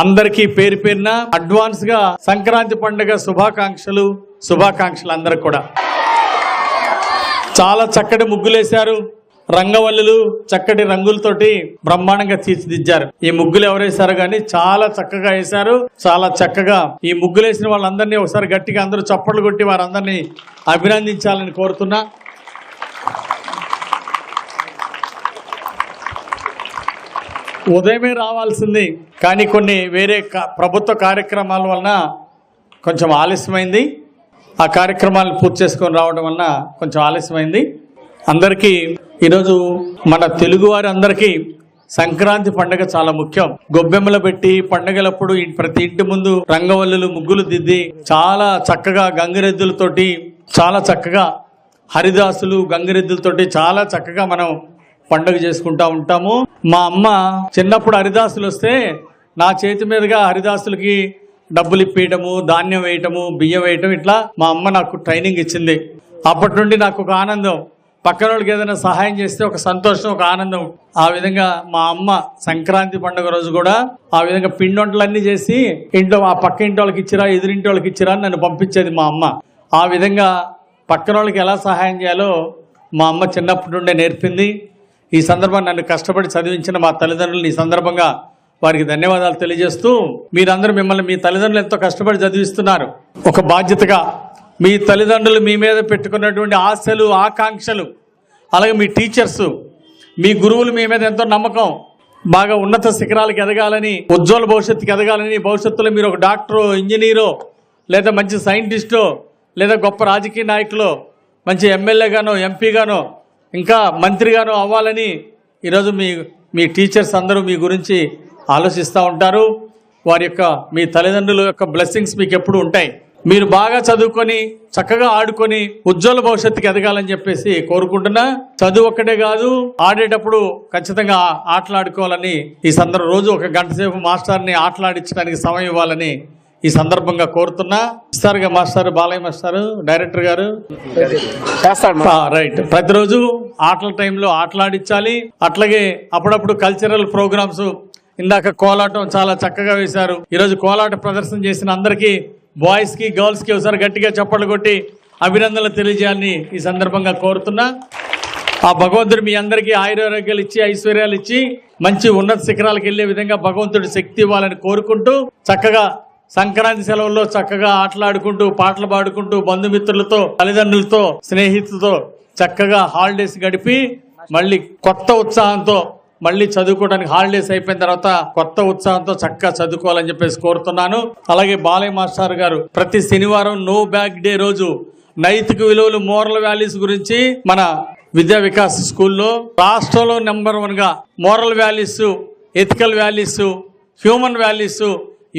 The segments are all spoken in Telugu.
అందరికీ పేరు పేరున అడ్వాన్స్గా సంక్రాంతి పండుగ శుభాకాంక్షలు శుభాకాంక్షలు అందరికి కూడా. చాలా చక్కటి ముగ్గులేశారు. రంగవల్లులు చక్కటి రంగులతోటి బ్రహ్మాండంగా తీర్చిదిద్దారు. ఈ ముగ్గులు ఎవరేశారు కానీ చాలా చక్కగా వేశారు. చాలా చక్కగా ఈ ముగ్గులు వేసిన వాళ్ళందరినీ ఒకసారి గట్టిగా అందరూ చప్పట్లు కొట్టి వారందరినీ అభినందించాలని కోరుతున్నా. ఉదయమే రావాల్సింది కానీ కొన్ని వేరే ప్రభుత్వ కార్యక్రమాల వలన కొంచెం ఆలస్యమైంది. ఆ కార్యక్రమాలను పూర్తి చేసుకొని రావడం వలన కొంచెం ఆలస్యమైంది. అందరికీ ఈరోజు మన తెలుగువారి అందరికీ సంక్రాంతి పండుగ చాలా ముఖ్యం. గొబ్బెమ్మలు పెట్టి పండగలప్పుడు ప్రతి ఇంటి ముందు రంగవల్లులు ముగ్గులు దిద్ది చాలా చక్కగా గంగిరెద్దులతోటి చాలా చక్కగా హరిదాసులు గంగిరెద్దులతోటి చాలా చక్కగా మనం పండుగ చేసుకుంటా ఉంటాము. మా అమ్మ చిన్నప్పుడు హరిదాసులు వస్తే నా చేతి మీదుగా హరిదాసులకి డబ్బులు ఇప్పేయటము ధాన్యం వేయటము బియ్యం వేయటం ఇట్లా మా అమ్మ నాకు ట్రైనింగ్ ఇచ్చింది. అప్పటి నుండి నాకు ఒక ఆనందం. పక్కన వాళ్ళకి ఏదైనా సహాయం చేస్తే ఒక సంతోషం ఒక ఆనందం. ఆ విధంగా మా అమ్మ సంక్రాంతి పండుగ రోజు కూడా ఆ విధంగా పిండి వంటలన్నీ చేసి ఇంట్లో ఆ పక్క ఇంటి వాళ్ళకి ఇచ్చిరా ఎదురింటి వాళ్ళకి ఇచ్చిరా అని నన్ను పంపించేది మా అమ్మ. ఆ విధంగా పక్కన వాళ్ళకి ఎలా సహాయం చేయాలో మా అమ్మ చిన్నప్పటి నుండే నేర్పింది. ఈ సందర్భాన్ని నన్ను కష్టపడి చదివించిన మా తల్లిదండ్రులు ఈ సందర్భంగా వారికి ధన్యవాదాలు తెలియజేస్తూ మీరందరూ మిమ్మల్ని మీ తల్లిదండ్రులు ఎంతో కష్టపడి చదివిస్తున్నారు. ఒక బాధ్యతగా మీ తల్లిదండ్రులు మీ మీద పెట్టుకున్నటువంటి ఆశలు ఆకాంక్షలు అలాగే మీ టీచర్స్ మీ గురువులు మీ మీద ఎంతో నమ్మకం బాగా ఉన్నత శిఖరాలకు ఎదగాలని ఉజ్వల భవిష్యత్తుకి ఎదగాలని భవిష్యత్తులో మీరు ఒక డాక్టరు ఇంజనీరో లేదా మంచి సైంటిస్టో లేదా గొప్ప రాజకీయ నాయకులు మంచి ఎమ్మెల్యేగానో ఎంపీగానో ఇంకా మంత్రిగానో అవ్వాలని ఈరోజు మీ మీ టీచర్స్ అందరూ మీ గురించి ఆలోచిస్తూ ఉంటారు. వారి యొక్క మీ తల్లిదండ్రుల యొక్క బ్లెస్సింగ్స్ మీకు ఎప్పుడు ఉంటాయి. మీరు బాగా చదువుకొని చక్కగా ఆడుకొని ఉజ్వల భవిష్యత్తుకి ఎదగాలని చెప్పేసి కోరుకుంటున్నా. చదువు ఒక్కటే కాదు ఆడేటప్పుడు ఖచ్చితంగా ఆటలాడుకోవాలని ఈ సందర్భం రోజు ఒక గంట సేపు మాస్టర్ని ఆటలాడించడానికి సమయం ఇవ్వాలని ఈ సందర్భంగా కోరుతున్నా ఇస్తారుగా మాస్టర్ బాలయ్య మాస్టర్ డైరెక్టర్ గారు. చేస్తాడు రైట్. ప్రతిరోజు ఆటల టైంలో ఆటలాడించాలి. అట్లాగే అప్పుడప్పుడు కల్చరల్ ప్రోగ్రామ్స్ ఇందాక కోలాటం చాలా చక్కగా వేశారు. ఈరోజు కోలాట ప్రదర్శన చేసిన అందరికీ బాయ్స్కి గర్ల్స్కి ఒకసారి గట్టిగా చప్పట్లు కొట్టి అభినందనలు తెలియజేయాలని ఈ సందర్భంగా కోరుతున్నా. ఆ భగవంతుడు మీ అందరికీ ఆయురారోగ్యాలు ఇచ్చి ఐశ్వర్యాలు ఇచ్చి మంచి ఉన్నత శిఖరాలకు వెళ్ళే విధంగా భగవంతుడి శక్తి ఇవ్వాలని కోరుకుంటూ చక్కగా సంక్రాంతి సెలవుల్లో చక్కగా ఆటలాడుకుంటూ పాటలు పాడుకుంటూ బంధుమిత్రులతో తల్లిదండ్రులతో స్నేహితులతో చక్కగా హాలిడేస్ గడిపి మళ్ళీ కొత్త ఉత్సాహంతో మళ్ళీ చదువుకోవడానికి హాలిడేస్ అయిపోయిన తర్వాత కొత్త ఉత్సాహంతో చక్కగా చదువుకోవాలని చెప్పేసి కోరుతున్నాను. అలాగే బాలయ్య మాస్టర్ గారు ప్రతి శనివారం నో బ్యాగ్ డే రోజు నైతిక విలువలు మోరల్ వాల్యూస్ గురించి మన విద్యా వికాస్ స్కూల్లో రాష్ట్రంలో నెంబర్ వన్గా moral values ethical values human values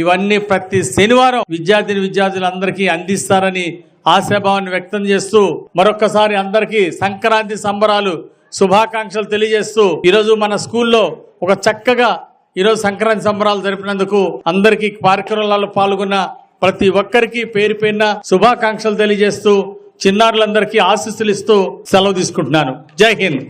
ఇవన్నీ ప్రతి శనివారం విద్యార్థిని విద్యార్థులందరికీ అందిస్తారని ఆశాభావాన్ని వ్యక్తం చేస్తూ మరొక్కసారి అందరికీ సంక్రాంతి సంబరాలు శుభాకాంక్షలు తెలియజేస్తూ ఈరోజు మన స్కూల్లో ఒక చక్కగా ఈరోజు సంక్రాంతి సంబరాలు జరిపినందుకు అందరికీ కార్యక్రమాలలో పాల్గొన్న ప్రతి ఒక్కరికి పేరు పేరున శుభాకాంక్షలు తెలియజేస్తూ చిన్నారులందరికీ ఆశీస్సులు ఇస్తూ సెలవు తీసుకుంటున్నాను. జై హింద్.